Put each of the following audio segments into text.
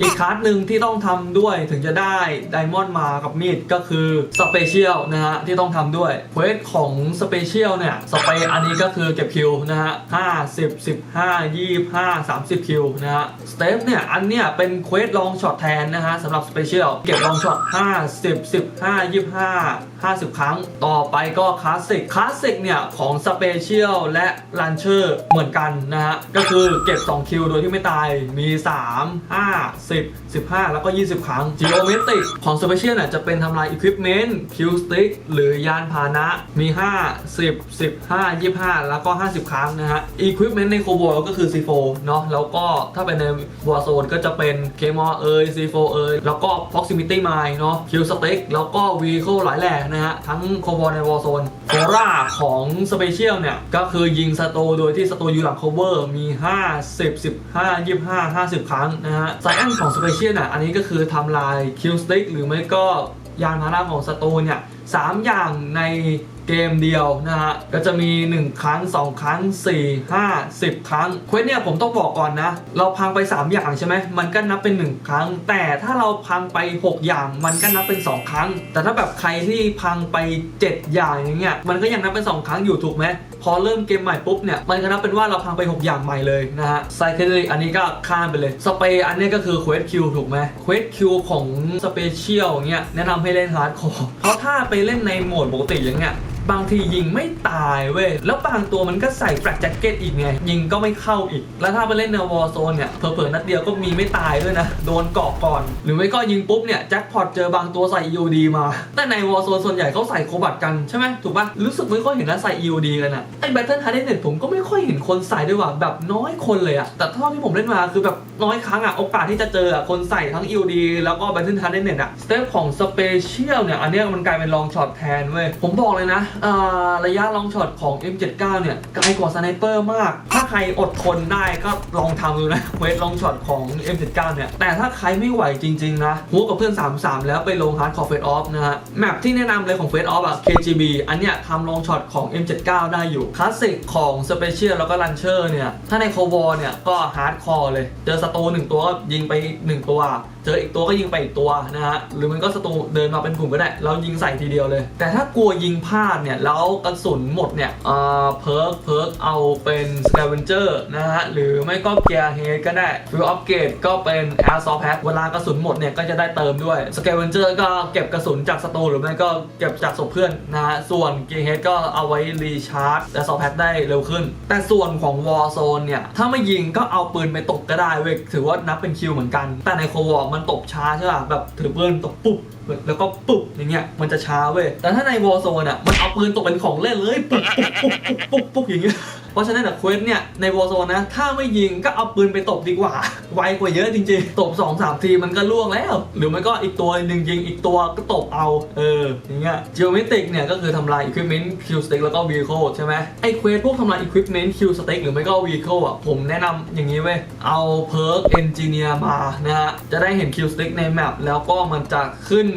อีกคลาสหนึ่งที่ต้องทำด้วยถึงจะได้ไดมอนด์มากับมีดก็คือสเปเชียลนะฮะที่ต้องทำด้วยเควสของสเปเชียลเนี่ยสเปอันนี้ก็คือเก็บคิวนะฮะ50 15 25 30คิวนะฮะสเตปเนี่ยอันเนี้ยเป็นเควสลองช็อตแทนนะฮะสำหรับสเปเชียลเก็บลองช็อต50 15 25 50 ครั้ง ต่อไปก็คลาสสิกคลาสสิกเนี่ย ของสเปเชียลและลันเชอร์เหมือนกันนะฮะ ก็คือเก็บ 2 คิวโดยที่ไม่ตายมี 3 5 10 15 แล้วก็ 20 ครั้ง Geometric ของ Special เนี่ยจะเป็นทำลาย Equipment Q Stick หรือยานพาหนะมี 5 10 15 25 แล้วก็ 50 ครั้งนะฮะ Equipment ใน c o b o ก็คือ C4 เนาะแล้วก็ถ้าเป็นใน Warzone ก็จะเป็น k m o r เอย C4 เอยแล้วก็ Proximity Mine เนาะ Q Stick แล้วก็ Vehicle หลายแหล่นะฮะ ทั้งโคบอลในวอลโซนโคราของสเปเชียลเนี่ย ก็คือยิงสโตโดยที่สโตอยู่หลังโคเวอร์มี 50 15 25 50 ครั้งนะฮะไซอันของสเปเชียลน่ะอันนี้ก็คือทำลายคิวสติกหรือไม่ก็ยานพาหนะของสโตเนี่ยสามอย่างใน เกมเดียวนะฮะก็จะมี 1 ครั้ง 2 ครั้ง 4 5 10 ครั้งเควสเนี่ยผมต้องบอกก่อนนะ เราพังไป 3 อย่างใช่ไหมมันก็นับเป็น 1 ครั้ง แต่ถ้าเราพังไป 6 อย่างมันก็นับเป็น 2 ครั้ง แต่ถ้าแบบใครที่พังไป 7 อย่างอย่างเงี้ยมันก็ยังนับเป็น 2 ครั้งอยู่ถูกไหมพอเริ่มเกมใหม่ปุ๊บเนี่ยมันก็นับเป็นว่าเราพังไป 6 อย่างใหม่เลยนะฮะไซเคเดริกอันนี้ก็ข้ามไปเลยสเปย์อันนี้ก็คือเควสคิวถูกไหมเควสคิวของสเปเชียลเงี้ยแนะนำให้เล่นฮาร์ดคอร์เพราะถ้าไปเล่นในโหมดปกติอย่างเงี้ยบางทียิงไม่ตายเว้ย แล้วบางตัวมันก็ใส่แฟลกแจ็คเก็ตอีกไง ยิงก็ไม่เข้าอีก แล้วถ้าไปเล่นในวอร์โซนเนี่ย เผลอๆนัดเดียวก็มีไม่ตายด้วยนะ โดนเกาะก่อน หรือไม่ก็ยิงปุ๊บเนี่ยแจ็คพอตเจอบางตัวใส่ EOD มา แต่ในวอร์โซนส่วนใหญ่เขาใส่โคบัตกันใช่ไหมถูกปะรู้สึกไม่ค่อยเห็นนะใส่ EOD กันอะไอ้ Battle h a r d n e t ผมก็ไม่ค่อยเห็นคนใส่ด้วยว่ะแบบน้อยคนเลยอะแต่เท่าที่ผมเล่นมาคือแบบน้อยครั้งอะโอกาสที่จะเจออะคนใส่ทั้ง EOD แล้วก็ Battle h a r d n e t อะสเตปของ Special เนี่ยอันนี้มันกลายเป็นลองช็อตแทนเว้ยผมบอกเลยนะระยะลองช็อตของ M79 เนี่ยไกลกว่าสไนเปอร์มาก ถ้าใครอดทนได้ก็ลองทำดูนะเวทลองช็อตของ M79 เนี่ย แต่ถ้าใครไม่ไหวจริง ๆ นะหัวกับเพื่อน 33 แล้วไปลงฮาร์ดคอร์เฟสออฟนะฮะ แมปที่แนะนำเลยของเฟสออฟอะ KGB อันเนี้ยทำลองช็อตของ M79 ได้อยู่ คลาสสิกของ Special แล้วก็ Launcher เนี่ย ถ้าในโควอเนี่ยก็ฮาร์ดคอร์เลย เจอศัตรูหนึ่งตัวก็ยิงไปหนึ่งตัว เจออีกตัวก็ยิงไปอีกตัวนะฮะหรือมันก็ศัตรูเดินมาเป็นกลุ่มก็ได้แล้วยิงใส่ทีเดียวเลย แต่ถ้ากลัวยิงพลาดเนี่ยแล้วกระสุนหมดเนี่ยเอ่อเพิร์กเพิร์กเอาเป็น scavenger นะฮะหรือไม่ก็เกียร์เฮดก็ได้ฟิวอัปเกรดก็เป็น air s o p a c เวลากระสุนหมดเนี่ยก็จะได้เติมด้วย scavenger ก็เก็บกระสุนจากศัตรูหรือไม่ก็เก็บจากศพเพื่อนนะฮะส่วนเกียร์เฮดก็เอาไว้รีชาร์จ air s o p a c ได้เร็วขึ้น แต่ส่วนของ Warzone เนี่ยถ้าไม่ยิงก็เอาปืนไปตกก็ได้เว้ยถือว่านับเป็นคิวเหมือนกัน แต่ในโควอมันตบช้าใช่ป่ะแบบถือปืนตบปุ๊บแล้วก็ปุ๊บอย่างเงี้ยมันจะช้าเว้ยแต่ถ้าในวอลโซนอะมันเอาปืนตบเป็นของเล่นเลยปุ๊บปุ๊บปุ๊บปุ๊บปุ๊บอย่างเงี้ย เพราะฉะนั้นอะเควสเนี่ยในวอ r z โซนนะ ถ้าไม่ยิงก็เอาปืนไปตบดีกว่า ไวกว่าเยอะจริงๆ ตบ2อสามทีมันก็ล่วงแล้ว หรือไม่ก็อีกตัวหนึ่งยิงอีกตัวก็ตบเอา เอออย่างเงี้ย geometric เนี่ยก็คือทำลาย equipment Q stick แล้วก็ vehicle ใช่ไหมไอ้เควสพวกทำลาย equipment Q stick หรือไม่ก็ vehicle อะผมแนะนำอย่างนี้เว้ยเอา perk engineer มานะฮะจะได้เห็น Q stick ในแมปแล้วก็มันจะขึ้น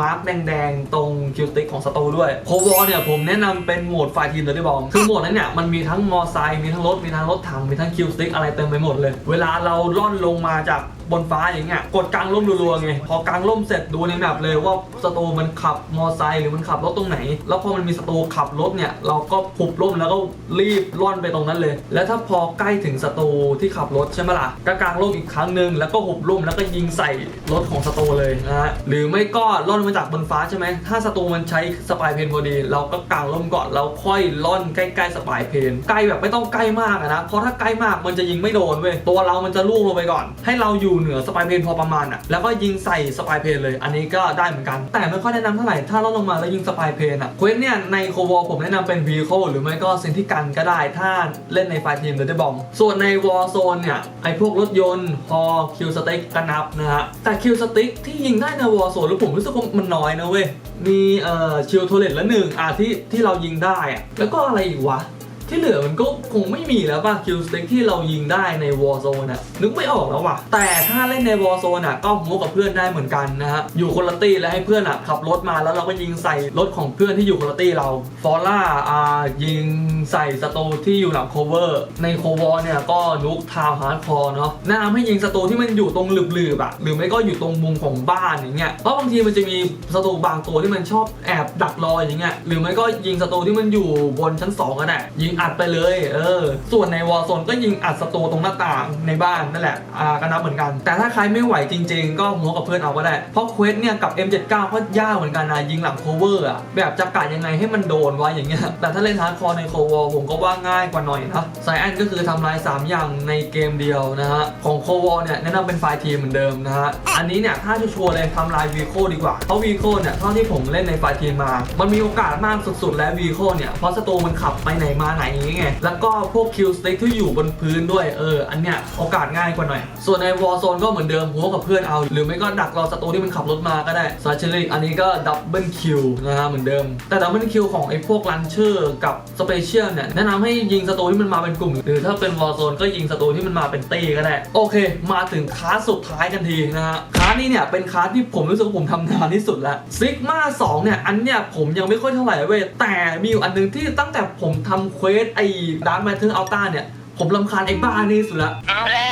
มาร์กแดงๆ ตรงคิวสติ๊กของสตูด้วยโควอเนี่ยผมแนะนำเป็นโหมดไฟทีมเลยที่บอกคือโหมดนั้นเนี่ยมันมีทั้งมอไซค์มีทั้งรถมีทั้งรถถังมีทั้งคิวสติ๊กอะไรเต็มไปหมดเลย เวลาเราล่อนลงมาจาก บนฟ้าอย่างเงี้ยกดกลางร่มรัวๆไงพอกลางร่มเสร็จดูในแมปเลยว่าสตูมันขับมอไซค์หรือมันขับรถตรงไหน แล้วพอมันมีสตูขับรถเนี่ยเราก็พุบร่มแล้วก็รีบล่อนไปตรงนั้นเลย แล้วถ้าพอใกล้ถึงสตูที่ขับรถใช่ไหมล่ะก็กลางร่มอีกครั้งหนึ่งแล้วก็หุบร่มแล้วก็ยิงใส่รถของสตูเลยนะฮะหรือไม่ก็ล่อนมาจากบนฟ้าใช่ไหมถ้าสตูมันใช้สปายเพนพอดี เราก็กางร่มก่อนแล้วค่อยล่อนใกล้ๆสปายเพนใกล้แบบไม่ต้องใกล้มากนะเพราะถ้าใกล้มากมันจะยิงไม่โดนเว้ยตัวเรามันจะล่วงลงไปก่อน ให้เราอยู่เหนือสปายเพนพอประมาณอะแล้วก็ยิงใส่สปายเพนเลย อันนี้ก็ได้เหมือนกัน แต่ไม่ค่อยแนะนำเท่าไหร่ถ้าล่อนลงมาแล้วยิงสปายเพนอะเควสเนี่ยในโควอผมแนะนำเป็นวีโคหรือไม่ก็เซนที่กันก็ได้ถ้าเล่นในไฟทีมเดอร์บอมส่วนในวอร์โซนเนี่ยไอพวกรถยนต์ฮอคิวสติ๊กก็นับนะฮะแต่คิวสติ๊กที่ยิงได้ในวอร์โซนแล้วผมรู้สึกว่ามันน้อยนะเว้ยมีเอ่อชิลโทเลตละหนึ่งอะที่ที่เรายิงได้อะแล้วก็อะไรอีกวะ ที่เหลือมันก็คงไม่มีแล้วป่ะคิวสติ๊กที่เรายิงได้ในวอ r z โซนอะนึกไม่ออกแล้วว่ะ แต่ถ้าเล่นในวอ r z โซนอะก็โมกับเพื่อนได้เหมือนกันนะฮะ อยู่คนละตีแล้วให้เพื่อนอะขับรถมาแล้วเราก็ยิงใส่รถของเพื่อนที่อยู่คนละตีเราฟอล่าอ่ายิงใส่ศัตรูที่อยู่หลังโคเวอร์ ในโควอเนี่ยก็นุกทาวฮาร์ดคอร์เนาะแนะนำให้ยิงศัตรูที่มันอยู่ตรงหลืบๆอะหรือไม่ก็อยู่ตรงมุมของบ้านอย่างเงี้ยเพราะบางทีมันจะมีศัตรูบางตัวที่มันชอบแอบดักรออย่างเงี้ยหรือไม่ก็ยิงศัตรูที่มันอยู่บนชั้น2ก็ได้ยิงอัดไปเลย เออ ส่วนในวอ r z โซนก็ยิงอัดศัตรูตรงหน้าต่างในบ้านนั่นแหละอ่าก็นับเหมือนกัน แต่ถ้าใครไม่ไหวจริง ๆ ก็หัวกับเพื่อนเอาก็ได้ เพราะเควสเนี่ยกับ M79 ก็ยากเหมือนกันนะยิงหลังโคเวอร์อะแบบจะกะยังไงให้มันโดนวะอย่างเงี้ย แต่ถ้าเล่นฮาร์ดคอร์ในโควอผมก็ว่าง่ายกว่าหน่อยนะไซแอนก็คือทำลาย 3 อย่างในเกมเดียวนะฮะ ของโควอเนี่ยแนะนำเป็นไฟทีมเหมือนเดิมนะฮะ อันนี้เนี่ยถ้าชัวร์เลยทำลายวีโคดีกว่า เพราะวีโคเนี่ยเท่าที่ผมเล่นในไฟทีมมา มันมีโอกาสมากสุดๆ แล้ววีโคเนี่ยเพราะศัตรูมันขับไปไหนมาไหนอย่างงี้ยแล้วก็พวกคิวสเต็กที่อยู่บนพื้นด้วย เออ อันเนี้ยโอกาสง่ายกว่าหน่อย ส่วนในวอ r z โซนก็เหมือนเดิมหัวกับเพื่อนเอา หรือไม่ก็ดักรอศัตรูที่มันขับรถมาก็ได้ซาเชลิกอันนี้ก็ดับเบิลคิวนะฮะเหมือนเดิม แต่ดับเบิลคิวของไอ้พวกลันเชอร์กับสเปเชียลเนี่ยแนะนำให้ยิงศัตรูที่มันมาเป็นกลุ่ม หรือถ้าเป็นวอ r z โซนก็ยิงศัตรูที่มันมาเป็นตีก็ได้ โอเค มาถึงคลาสสุดท้ายกันทีนะฮะคลาสนี้เนี่ยเป็นคลาสที่ผมรู้สึกว่าผมทำนานที่สุดแล้วซิกมา2เนี่ยอันเนี้ยผมยังไม่ค่อยเท่าไหร่เว้ยแต่มีอยู่อันนึงที่ตั้งแต่ผมทำเควสไอ้ดาร์ m แมทเทอร์อัลต้าเนี่ย ผมลำคาญไอ้บ้านี่สุดละเอาแล้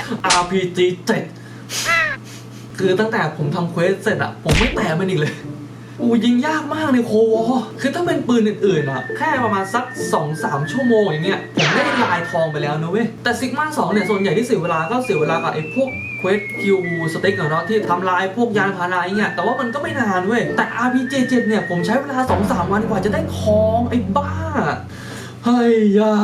ว RPG 7คือตั้งแต่ผมทำเควสเสร็จอะผมไม่แตะมันอีกเลย อูยิงยากมากในโควอคือถ้าเป็นปืนอื่นๆอะแค่ประมาณสัก 2-3 ชั่วโมงอย่างเงี้ยผมได้ลายทองไปแล้วนะเว้ย แต่ซิกมา2เนี่ย ส่วนใหญ่ที่เสียเวลาก็เสียเวลากับไอ้พวกเควสคิวสเต็กอะเนาะที่ทำลายพวกยานพาหนะอย่าเงี้ยแต่ว่ามันก็ไม่นานเว้ย แต่ RPG 7เนี่ย ผมใช้เวลา 2-3 วันกว่าจะได้ทองไอ้บ้าเฮ้ยยา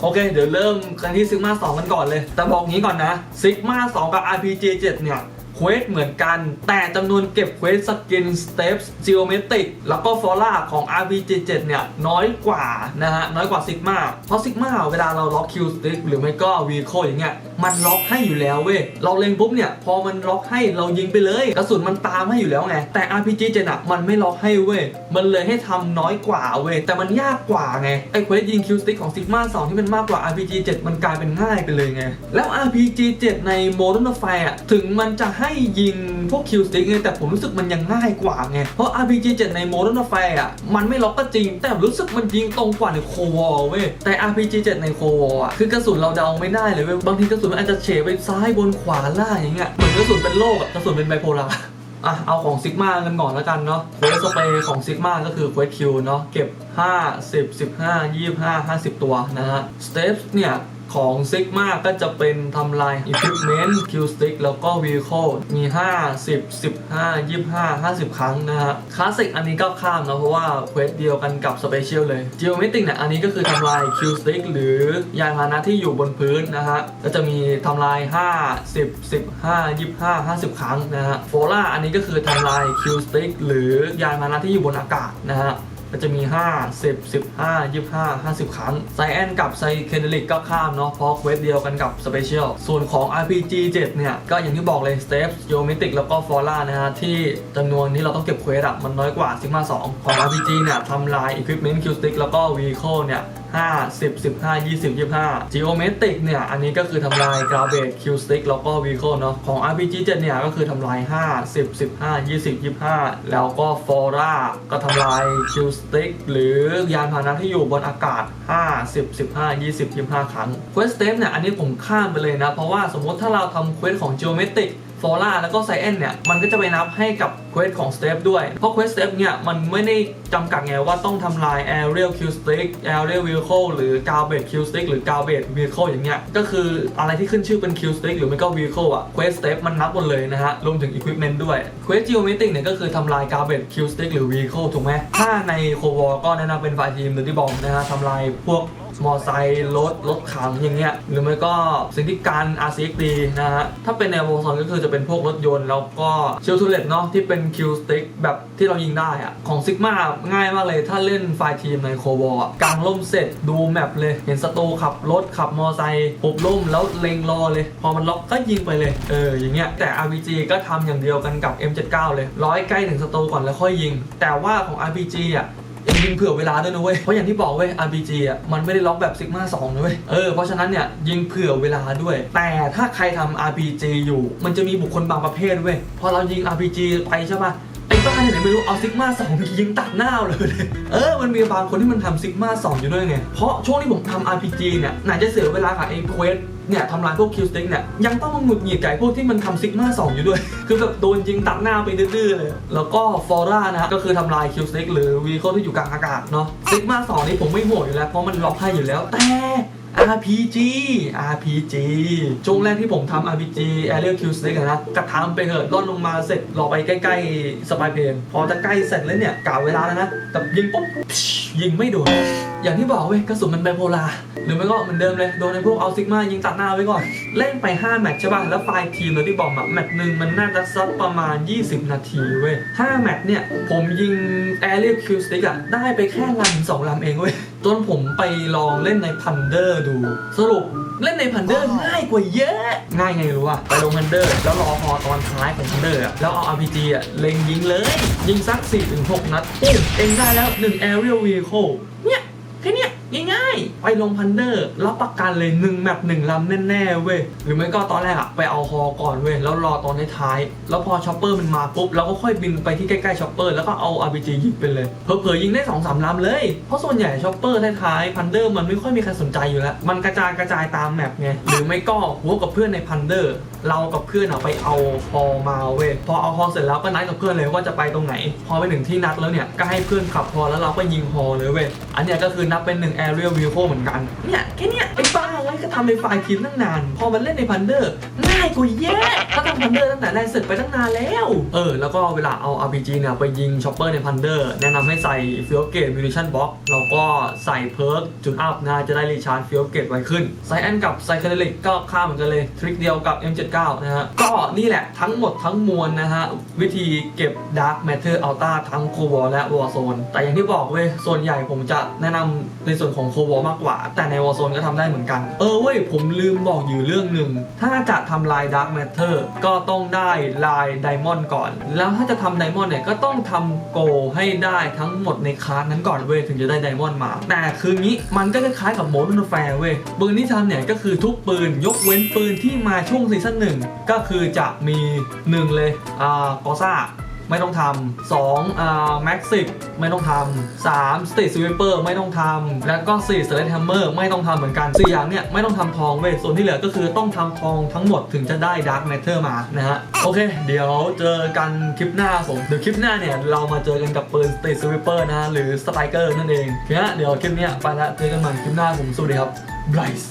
โอเค เดี๋ยวเริ่มกันที่ซิกมา2กันก่อนเลย แต่บอกงี้ก่อนนะซิกมา2กับ RPG 7เนี่ย ควสเหมือนกัน แต่จำนวนเก็บเควสสกินสเตปส์จิโอเมตริกแล้วก็ฟอร่าของ RPG 7 เนี่ยน้อยกว่านะฮะน้อยกว่าซิกมาเพราะซิกมาเวลาเราล็อกคิวสติ๊กหรือไม่ก็วีโคอย่างเงี้ยมันล็อกให้อยู่แล้วเว้ยเราเล็งปุ๊บเนี่ยพอมันล็อกให้เรายิงไปเลยกระสุนมันตามให้อยู่แล้วไงแต่ RPG 7 อะมันไม่ล็อกให้เว้ยมันเลยให้ทำน้อยกว่าเว้ยแต่มันยากกว่าไงไอ้เควสยิงคิวสติ๊กของซิกมา2ที่มันมากกว่า RPG 7 มันกลายเป็นง่ายไปเลยไงแล้ว RPG 7 ใน Modern Warfare อะถึงมันจะให้ยิงพวกคิวสติ๊กไงแต่ผมรู้สึกมันยังง่ายกว่าไง เพราะ RPG 7 ใน Modern Warfare อะ มันไม่ล็อกก็จริง แต่รู้สึกมันยิงตรงกว่าในโควอเว้ย แต่ RPG 7 ในโควออะ คือกระสุนเราเดาไม่ได้เลยเว้ย บางทีกระสุนมันอาจจะเฉไปซ้ายบนขวาล่างอย่างเงี้ย เหมือนกระสุนเป็นโรคอะกระสุนเป็นไบโพลาร์อะเอาของซิกมากันก่อนแล้วกันเนาะเควสสเปรย์ของซิกมาก็คือเควสคิวเนาะเก็บ 5 10 15 25 50 ตัวนะฮะสเตปเนี่ย ของซิกมาก็จะเป็นทำลาย Equipment Q Stick แล้วก็ Vehicle มี 5 10 15 25 50 ครั้งนะฮะคลาสสิกอันนี้ก็ข้ามนะเพราะว่าเควสเดียวกันกับ Special เลย Geometric เนี่ยอันนี้ก็คือทำลาย Q Stick หรือยานพาหนะที่อยู่บนพื้นนะฮะก็จะมีทำลาย 5 10 15 25 50 ครั้งนะฮะโฟล่าอันนี้ก็คือทำลาย Q Stick หรือยานพาหนะที่อยู่บนอากาศนะฮะ ก็จะมี 5 10 15 25 50 ครั้งไซแอนกับไซเคนเดลิกก็ข้ามเนาะเพราะเควสเดียวกันกับสเปเชียลส่วนของ RPG 7 เนี่ย ก็อย่างที่บอกเลยสเตปโยมิติกแล้วก็ฟอร่านะฮะ ที่จำนวนที่เราต้องเก็บเควสอะมันน้อยกว่าซิกมา2ของ RPG เนี่ยทำลายอุปกรณ์คิวสติกแล้วก็วีโคเนี่ย 5 10 15 20 25 Geometric เนี่ย อันนี้ก็คือทำลาย Garbage Q Stick แล้วก็ Vehicle เนาะของ RPG 7เนี่ย ก็คือทำลาย 5 10 15 20 25 แล้วก็ Fora ก็ทำลาย Q Stick หรือยานพาหนะที่อยู่บนอากาศ 5 10 15 20 25 ครั้ง Quest Step เนี่ย อันนี้ผมข้ามไปเลยนะ เพราะว่าสมมติถ้าเราทำ Quest ของ Geometric ฟอร่าแล้วก็ไซแอนเนี่ย มันก็จะไปนับให้กับเควสของสเตปด้วย เพราะเควสสเตปเนี่ย มันไม่ได้จำกัดไงว่าต้องทำลาย Aerial Q Stick Aerial Vehicle หรือ Garbage Q Stick หรือ Garbage Vehicle อย่างเงี้ย ก็คืออะไรที่ขึ้นชื่อเป็น Q Stick หรือไม่ก็ Vehicle อะ Quest Step มันนับหมดเลยนะฮะ รวมถึง Equipment ด้วย Quest Geometric เนี่ยก็คือทำลาย Garbage Q Stick หรือ Vehicle ถูกไหมถ้าในโควอก็แนะนำเป็นฝ่ายทีม Dirty Bomb นะฮะทำลายพวก มอไซค์รถรถขังอย่างเงี้ยหรือไม่ก็สิ่งที่การ RCXD นะฮะถ้าเป็นแนววงซอนก็คือจะเป็นพวกรถยนต์ แล้วก็เชลทูเลตเนาะที่เป็นคิวสติ๊กแบบที่เรายิงได้อะของซิกมาง่ายมากเลยถ้าเล่นไฟทีมในโควอลกางล่มเสร็จดูแมปเลย เห็นศัตรูขับรถขับมอไซค์ปุบล่มแล้วเล็งรอเลย พอมันล็อกก็ยิงไปเลย เอออย่างเงี้ยแต่ RPG ก็ทำอย่างเดียวกันกับ M79 เลยร้อยใกล้ถึงศัตรูก่อนแล้วค่อยยิง แต่ว่าของ RPG อะ งยิงเผื่อเวลาด้วยนะเว้ย เพราะอย่างที่บอกเว้ย RPG อะ มันไม่ได้ล็อกแบบซิกมา2นะเว้ย เออ เพราะฉะนั้นเนี่ยยิงเผื่อเวลาด้วย แต่ถ้าใครทำ RPG อยู่ มันจะมีบุคคลบางประเภทเว้ย พอเรายิง RPG ไปใช่ปะไอ้บ้าเนี่ยไหนไม่รู้เอาซิกมาสองยิงตัดหน้าเลย เออ มันมีบางคนที่มันทำซิกมาสองอยู่ด้วยไง เพราะช่วงที่ผมทำ RPG เนี่ยไหนจะเสียเวลากับไอ้เควส เนี่ยทำลายพวกคิวสติ๊กเนี่ยยังต้องมาหงุดหงิดไก่พวกที่มันทำซิกมาสองอยู่ด้วย คือแบบโดนยิงตัดหน้าไปดื้อๆเลย แล้วก็ฟอร่านะก็คือทำลายคิวสติ๊กหรือวีโคที่อยู่กลางอากาศเนาะซิกมาสองนี่ผมไม่โหวตอยู่แล้วเพราะมันล็อกให้อยู่แล้วแต่ RPG RPG ช่วงแรกที่ผมทำ RPG Aerial Kill Stick อะนะกระทำไปเถอะล่อนลงมาเสร็จรอไปใกล้ๆสปายเพนพอจะใกล้เสร็จแล้วเนี่ยกะเวลาแล้วนะแต่ยิงปุ๊บยิงไม่โดน อย่างที่บอกเว้ยกระสุนมันไบโพลาร์หรือไม่ก็เหมือนเดิมเลยโดนไอ้พวกเอาซิกมายิงตัดหน้าไว้ก่อน เล่นไป 5 แมตช์ใช่ป่ะ แล้วไฟล์ทีมเราที่บอกอะแมตช์หนึ่งมันน่าจะสักประมาณ 20 นาทีเว้ย5แมตช์เนี่ย ผมยิง Aerial Kill Stick อะได้ไปแค่ลำสองลำเองเว้ยจนผมไปลองเล่นในพันเดอร์ดู สรุปเล่นในพันเดอร์ง่ายกว่าเยอะ ง่ายไงรู้ป่ะไปลงพันเดอร์แล้วรอพอตอนท้ายของพันเดอร์อะแล้วเอา RPG อะเล็งยิงเลย ยิงสัก4-6นัดปุ๊บเองได้แล้ว1 Aerial Vehicle เนี่ย แค่เนี้ยง่ายๆ ไปลงพันเดอร์รับประกันเลย1แมป1ลำแน่ๆเว้ยหรือไม่ก็ตอนแรกอะไปเอาฮอก่อนเว้ยแล้วรอตอนท้ายๆแล้วพอช็อปเปอร์มันมาปุ๊บเราก็ค่อยบินไปที่ใกล้ๆช็อปเปอร์แล้วก็เอา RPG ยิงไปเลยเผลอๆยิงได้2อสามลำเลย เพราะส่วนใหญ่ช็อปเปอร์ท้ายๆพันเดอร์มันไม่ค่อยมีใครสนใจอยู่แล้วมันกระจายกระจายตามแมปไงหรือไม่ก็หัวกับเพื่อนในพันเดอร์ เรากับเพื่อนอะไปเอาฮอมาเว้ยพอเอาฮอเสร็จแล้วก็นัดกับเพื่อนเลยว่าจะไปตรงไหน พอไปถึงที่นัดแล้วเนี่ยก็ให้เพื่อนขับฮอแล้วเราก็ยิงฮอเลยเว้ยอันเนี้ยก็คือนับเป็นหนึ่ง aerial vehicle เหมือนกันเนี่ยแค่เนี้ยไอ้ป ไว้ก็ทำในไฟล์ทีมตั้งนาน พอมันเล่นในพันเดอร์ง่ายกว่าเยอะถ้าทำพันเดอร์ตั้งแต่แรกเสร็จไปตั้งนานแล้ว เออ แล้วก็เวลาเอา RPG เนี่ยไปยิงช็อปเปอร์ในพันเดอร์แนะนำให้ใส่ฟิวเกตมิวนิชั่นบล็อกแล้วก็ใส่เพิร์กจุดอัพนะจะได้รีชาร์จฟิวเกตไวขึ้นไซแอนกับไซเคเดลิกก็ค่าเหมือนกันเลยทริคเดียวกับ M79 นะฮะก็นี่แหละทั้งหมดทั้งมวลนะฮะวิธีเก็บ Dark Matter Ultra ทั้ง c o v a l และ Warzone แต่อย่างที่บอกเว้ยส่วนใหญ่ผมจะแนะนำในส่วนของ c o v a l มากกว่า แต่ใน Warzone ก็ทำได้เหมือนกันเออเว้ยผมลืมบอกอยู่เรื่องหนึ่ง ถ้าจะทำลาย Dark Matter ก็ต้องได้ลาย Diamond ก่อน แล้วถ้าจะทำ Diamond เนี่ยก็ต้องทำโกให้ได้ทั้งหมดในคลาสนั้นก่อนเว้ยถึงจะได้ Diamond มา แต่คืองี้มันก็คล้ายๆกับ Modern Warfare เว้ยปืนที่ทำเนี่ยก็คือทุกปืนยกเว้นปืนที่มาช่วงซีซั่นหนึ่งก็คือจะมี1เลยอ่ากอซ่า ไม่ต้องทำสองอ่าแม็กซิไม่ต้องทำสามสเตทสวิปเปอร์ไม่ต้องทำแล้วก็สี่สเลตแฮมเมอร์ไม่ต้องทำเหมือนกันสี่อย่างเนี่ยไม่ต้องทำทองเว้ยส่วนที่เหลือก็คือต้องทำทองทั้งหมดถึงจะได้ดาร์ m แมทเ e อร์มานะฮะโอเค เดี๋ยวเจอกันคลิปหน้าผมเดี๋ยวคลิปหน้าเนี่ยเรามาเจอกันกับปืนสเตทสวิปเปอร์นะฮะหรือสไตรเกอร์นั่นเองโอเคฮะเดี๋ยวคลิปเนี้ยไปละเจอกันใหม่คลิปหน้าผมสวัสดีครับไบรซ์